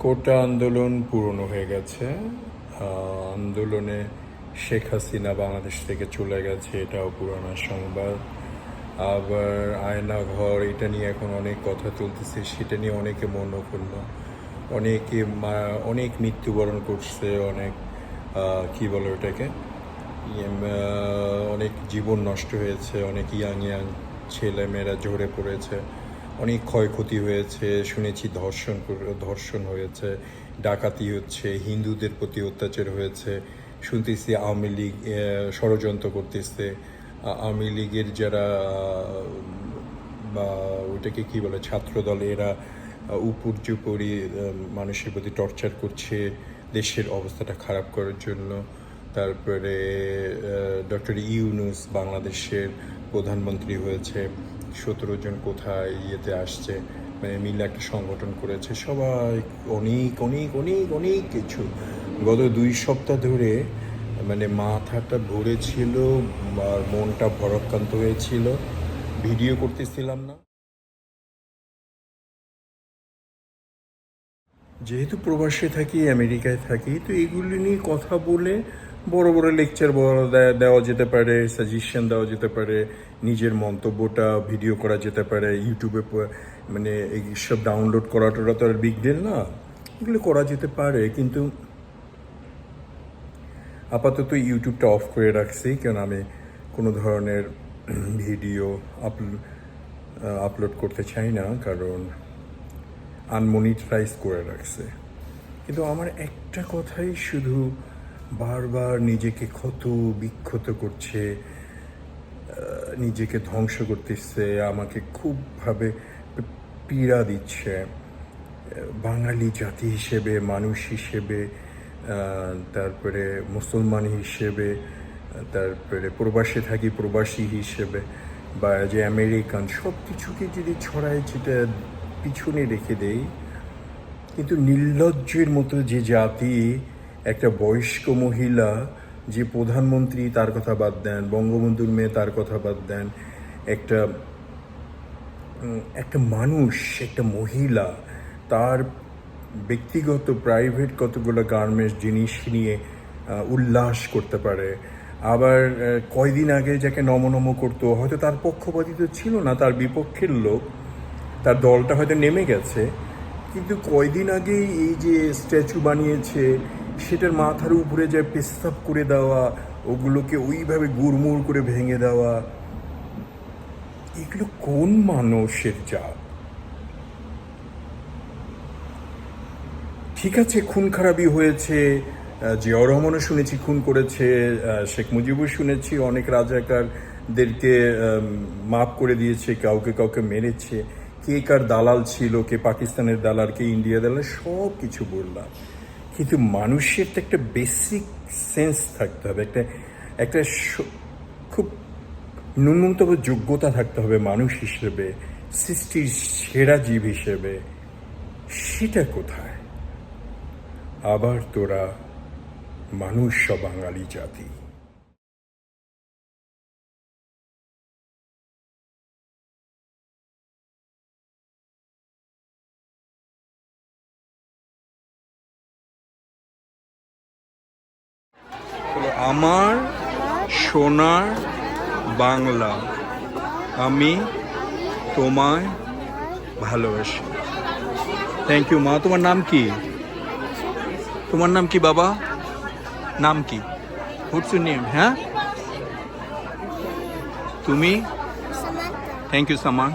কোটা আন্দোলন পুরনো হয়ে গেছে। আন্দোলনে শেখ হাসিনা বাংলাদেশ থেকে চলে গেছে এটাও পুরানো সংবাদ। আবার আয়না ঘর এটা নিয়ে এখন অনেক কথা চলতেছে সেটা নিয়ে অনেকে মনোক্ষুণ্ণ অনেকে মা- অনেক মৃত্যুবরণ করছে অনেক কি বলে ওটাকে? ইয়ে, অনেক জীবন নষ্ট হয়েছে অনেক ইয়াং ইয়াং ছেলে মেয়েরা ঝরে পড়েছে। অনেক ক্ষয়ক্ষতি হয়েছে, শুনেছি ধর্ষণ ধর্ষণ হয়েছে, ডাকাতি হচ্ছে, হিন্দুদের প্রতি অত্যাচার হয়েছে, শুনতেছি আওয়ামী লীগ ষড়যন্ত্র করতেছে। আওয়ামী লীগের যারা, বা ওইটাকে কি বলে, ছাত্রদল, এরা উপর্যুপরি মানুষের প্রতি টর্চার করছে, দেশের অবস্থাটা খারাপ করার জন্য। তারপরে ডক্টর ইউনুস বাংলাদেশের প্রধানমন্ত্রী হয়েছে। সতেরো জন কোথায়, ইয়েতে আসছে মানে মিলে একটা সংগঠন করেছে, সবাই অনেক অনেক অনেক অনেক কিছু। গত দুই সপ্তাহ ধরে মানে মাথাটা ভরে ছিল আর মনটা ভরক্রান্ত হয়েছিল। ভিডিও করতেছিলাম না। যেহেতু প্রবাসে থাকি, আমেরিকায় থাকি, তো এগুলি নিয়ে কথা বলে বড় বড় লেকচার দেওয়া যেতে পারে সাজেশন দেওয়া যেতে পারে, নিজের মন্তব্যটা ভিডিও করা যেতে পারে ইউটিউবে মানে এইসব ডাউনলোড করাটা তো আর বিগ ডিল না। এগুলো করা যেতে পারে, কিন্তু আপাতত ইউটিউবটা অফ করে রাখছি, কেন আমি কোনো ধরনের ভিডিও আপলোড করতে চাই না, কারণ আনমনিটাইজ করে রাখছে। কিন্তু আমার একটা কথাই শুধু বারবার নিজেকে ক্ষত, বিক্ষত করছে নিজেকে ধ্বংস করতেছে, আমাকে খুবভাবে পীড়া দিচ্ছে। বাঙালি জাতি হিসেবে, মানুষ হিসেবে তারপরে মুসলমান হিসেবে তারপরে প্রবাসে থাকি প্রবাসী হিসেবে, বা যে আমেরিকান সব কিছুকে যদি ছড়ায় যেটা পিছনে রেখে দেই। কিন্তু নির্লজ্জের মতো যে জাতি একটা বয়স্ক মহিলা যে প্রধানমন্ত্রী তার কথা বাদ দেন, বঙ্গবন্ধুর মেয়ে তার কথা বাদ দেন, একটা একটা মানুষ, একটা মহিলা, তার ব্যক্তিগত প্রাইভেট কতগুলো গার্মেন্টস জিনিস নিয়ে উল্লাস করতে পারে। আবার কয়দিন আগে যাকে নমনম করতো, হয়তো তার পক্ষপাতিত ছিল না, তার বিপক্ষের লোক, তার দলটা হয়তো নেমে গেছে। কিন্তু কয়দিন আগেই এই যে স্ট্যাচু বানিয়েছে সেটার মাথার উপরে যে পেস্তাব করে দেওয়া, ওগুলোকে ওইভাবে গুড়মুড় করে ভেঙে দেওয়া, এগুলো কোন মানুষের জাত? ঠিক আছে, খুন খারাপই হয়েছে জিয়াউর রহমানও শুনেছি খুন করেছে শেখ মুজিবও শুনেছি, অনেক রাজাকারদেরকে মাফ করে দিয়েছে, কাউকে কাউকে মেরেছে, কে কার দালাল ছিল, কে পাকিস্তানের দালাল, কে ইন্ডিয়া দালাল সব কিছু বললাম। কিন্তু মানুষের তো একটা বেসিক সেন্স থাকতে হবে, একটা একটা খুব ন্যূনতম যোগ্যতা থাকতে হবে মানুষ হিসেবে, সৃষ্টির সেরা জীব হিসেবে। সেটা কোথায়? আবার তোরা মানুষ বাঙালি জাতি। আমার সোনার বাংলা। আমি তোমায় ভালোবাসি। থ্যাংক ইউ মা। তোমার নাম কি? তোমার নাম কি বাবা? নাম কি? হোয়াটস ইউর নেম হ্যাঁ? তুমি? থ্যাংক ইউ সামান